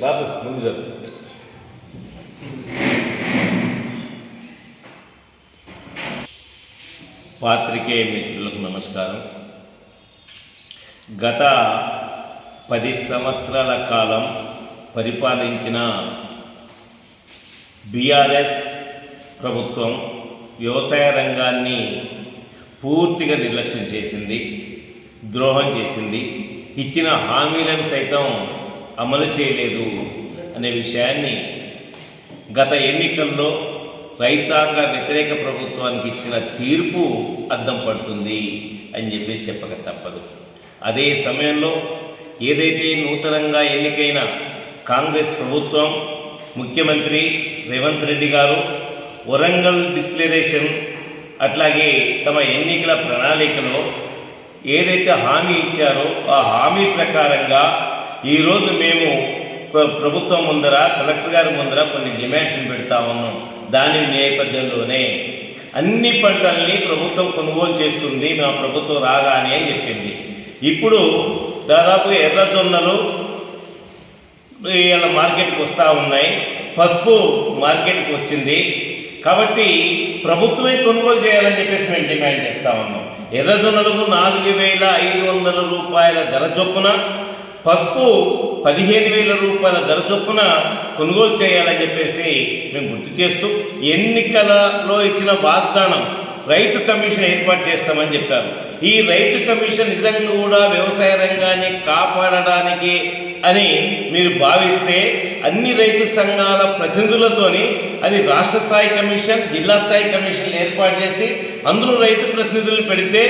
బాబు ముందు చెప్పు. పాత్రికేయ మిత్రులకు నమస్కారం గత పది సంవత్సరాల కాలం పరిపాలించిన బీఆర్ఎస్ ప్రభుత్వం వ్యవసాయ రంగాన్ని పూర్తిగా నిర్లక్ష్యం చేసింది ద్రోహం చేసింది ఇచ్చిన హామీలను సైతం అమలు చేయలేదు అనే విషయాన్ని గత ఎన్నికల్లో రైతాంగ వ్యతిరేక ప్రభుత్వానికి ఇచ్చిన తీర్పు అద్దం పడుతుంది అని చెప్పి చెప్పక తప్పదు. అదే సమయంలో ఏదైతే నూతనంగా ఎన్నికైన కాంగ్రెస్ ప్రభుత్వం ముఖ్యమంత్రి రేవంత్ రెడ్డి గారు వరంగల్ డిక్లరేషన్ అట్లాగే తమ ఎన్నికల ప్రణాళికలో ఏదైతే హామీ ఇచ్చారో ఆ హామీ ప్రకారంగా ఈరోజు మేము ప్రభుత్వం ముందర కలెక్టర్ గారి ముందర కొన్ని డిమాండ్స్ని పెడతా ఉన్నాం. దాని నేపథ్యంలోనే అన్ని పంటల్ని ప్రభుత్వం కొనుగోలు చేస్తుంది మా ప్రభుత్వం రాగానే అని చెప్పింది. ఇప్పుడు దాదాపు ఎర్రజొన్నలు ఇలా మార్కెట్కి వస్తూ ఉన్నాయి. పసుపు మార్కెట్కి వచ్చింది. కాబట్టి ప్రభుత్వమే కొనుగోలు చేయాలని చెప్పేసి మేము డిమాండ్ చేస్తూ ఉన్నాం. ఎర్రజొన్నలకు నాలుగు వేల ఐదు వందల రూపాయల ధర చొప్పున పసుపు పదిహేను వేల రూపాయల ధర చొప్పున కొనుగోలు చేయాలని చెప్పేసి మేము గుర్తు చేస్తూ ఎన్నికలలో ఇచ్చిన వాగ్దానం రైతు కమిషన్ ఏర్పాటు చేస్తామని చెప్పారు. ఈ రైతు కమిషన్ నిజంగా కూడా వ్యవసాయ రంగాన్ని కాపాడడానికి అని మీరు భావిస్తే అన్ని రైతు సంఘాల ప్రతినిధులతోని అది రాష్ట్ర స్థాయి కమిషన్ జిల్లా స్థాయి కమిషన్ ఏర్పాటు చేసి అందులో రైతు ప్రతినిధులు పెడితే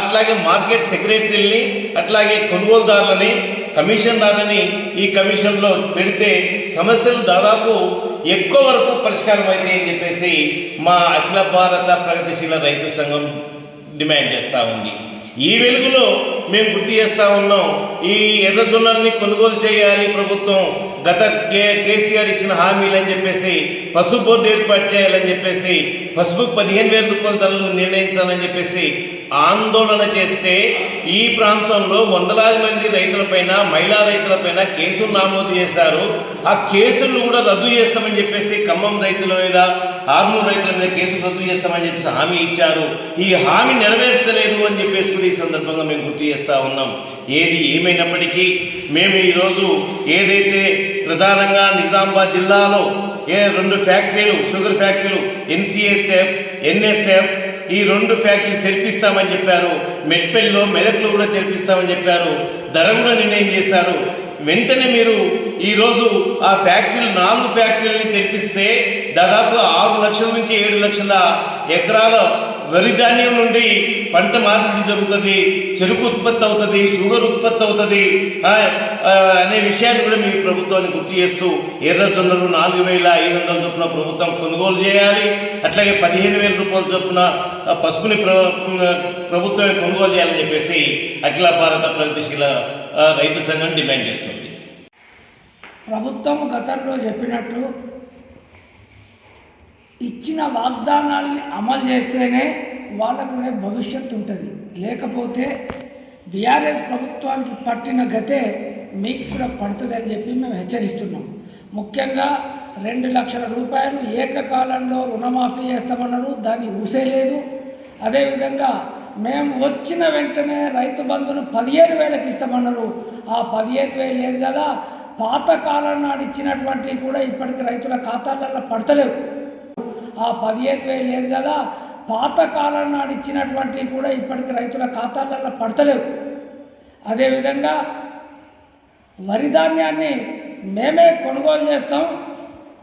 అట్లాగే మార్కెట్ సెక్రటరీని అట్లాగే కొనుగోలుదారులని కమిషన్దారులని ఈ కమిషన్లో పెడితే సమస్యలు దాదాపు ఎక్కువ వరకు పరిష్కారం అవుతాయి అని చెప్పేసి మా అఖిల భారత ప్రగతిశీల రైతు సంఘం డిమాండ్ చేస్తూ ఉంది. ఈ వెలుగులో మేము గుర్తు చేస్తూ ఉన్నాం. ఈ ఎర్రజొన్నల్ని కొనుగోలు చేయాలి ప్రభుత్వం. గత కే కేసీఆర్ ఇచ్చిన హామీలు అని చెప్పేసి పసుపు బోర్డు ఏర్పాటు చేయాలని చెప్పేసి పసుపు పదిహేను వేల రూపాయల ధరలు నిర్ణయించాలని చెప్పేసి ఆందోళన చేస్తే ఈ ప్రాంతంలో వందలాది మంది రైతులపైన మహిళా రైతులపైన కేసులు నమోదు చేశారు. ఆ కేసులు కూడా రద్దు చేస్తామని చెప్పేసి ఖమ్మం రైతుల మీద ఆర్మూర్ రైతుల మీద కేసు రద్దు చేస్తామని చెప్పేసి హామీ ఇచ్చారు. ఈ హామీ నెరవేర్చలేదు అని చెప్పేసి కూడా ఈ సందర్భంగా మేము గుర్తు చేస్తూ ఉన్నాం. ఏది ఏమైనప్పటికీ మేము ఈరోజు ఏదైతే ప్రధానంగా నిజామాబాద్ జిల్లాలో ఏ రెండు ఫ్యాక్టరీలు షుగర్ ఫ్యాక్టరీలు ఎన్సిఎస్ఎఫ్ ఎన్ఎస్ఎఫ్ ఈ రెండు ఫ్యాక్టరీలు తెరిపిస్తామని చెప్పారు. మెట్పెల్లో మెదక్లో కూడా తెరిపిస్తామని చెప్పారు. ధర కూడా నిర్ణయం చేశారు. వెంటనే మీరు ఈరోజు ఆ ఫ్యాక్టరీలు నాలుగు ఫ్యాక్టరీలని తెరిపిస్తే దాదాపు ఆరు లక్షల నుంచి ఏడు లక్షల ఎకరాల వరి ధాన్యం నుండి పంట మార్పిడి జరుగుతుంది చెరుకు ఉత్పత్తి అవుతుంది షుగర్ ఉత్పత్తి అవుతుంది అనే విషయాన్ని కూడా మీ ప్రభుత్వాన్ని గుర్తు చేస్తూ ఎర్రజొన్నలు నాలుగు వేల ఐదు వందల చొప్పున ప్రభుత్వం కొనుగోలు చేయాలి అట్లాగే పదిహేను వేల రూపాయల చొప్పున పసుపుని ప్రభుత్వమే కొనుగోలు చేయాలని చెప్పేసి అఖిల భారత ప్రగతిశీల రైతు సంఘం డిమాండ్ చేస్తుంది. ప్రభుత్వం గతంలో చెప్పినట్టు ఇచ్చిన వాగ్దానాల్ని అమలు చేస్తేనే వాళ్ళకు రేపు భవిష్యత్తు ఉంటుంది. లేకపోతే బీఆర్ఎస్ ప్రభుత్వానికి పట్టిన గతే మీకు కూడా పడుతుంది అని చెప్పి మేము హెచ్చరిస్తున్నాం. ముఖ్యంగా రెండు లక్షల రూపాయలు ఏకకాలంలో రుణమాఫీ చేస్తామన్నారు. దాన్ని ఊసేలేదు అదేవిధంగా మేము వచ్చిన వెంటనే రైతు బంధును పదిహేను వేలకు ఇస్తామన్నారు. ఆ పదిహేను వేలు లేదు కదా. పాతకాలం నాడిచ్చినటువంటివి నాడు ఇచ్చినటువంటివి కూడా ఇప్పటికి రైతుల ఖాతాలలో పడతలేవు. ఆ పదిహేను వేలు లేదు కదా. పాతకాలం నాడు ఇచ్చినటువంటివి కూడా ఇప్పటికి రైతుల ఖాతాలలో పడతలేవు. అదేవిధంగా వరి ధాన్యాన్ని మేమే కొనుగోలు చేస్తాం.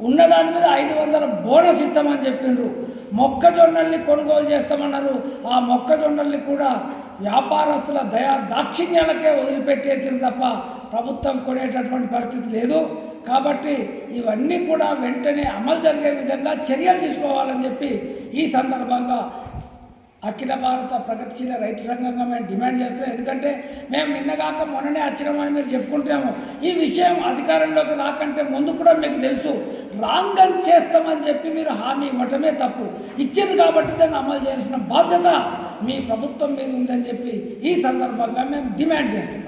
ఉన్నదాని మీద ఐదు వందల బోనస్ ఇస్తామని చెప్పిండ్రు మొక్కజొన్నల్ని కొనుగోలు చేస్తామన్నారు. ఆ మొక్కజొన్నల్ని కూడా వ్యాపారస్తుల దయా దాక్షిణ్యాలకే వదిలిపెట్టేసింది తప్ప ప్రభుత్వం కొనేటటువంటి పరిస్థితి లేదు. కాబట్టి ఇవన్నీ కూడా వెంటనే అమలు జరిగే విధంగా చర్యలు తీసుకోవాలని చెప్పి ఈ సందర్భంగా అఖిల భారత ప్రగతిశీల రైతు సంఘంగా మేము డిమాండ్ చేస్తున్నాం. ఎందుకంటే మేము నిన్నగాక మొన్ననే వచ్చినామని మీరు చెప్పుకుంటాము. ఈ విషయం అధికారంలోకి రాకంటే ముందు కూడా మీకు తెలుసు. రాంగ్ అని చేస్తామని చెప్పి మీరు హామీ ఇవ్వటమే తప్పు. ఇచ్చింది కాబట్టి దాన్ని అమలు చేయాల్సిన బాధ్యత మీ ప్రభుత్వం మీద ఉందని చెప్పి ఈ సందర్భంగా మేము డిమాండ్ చేస్తాం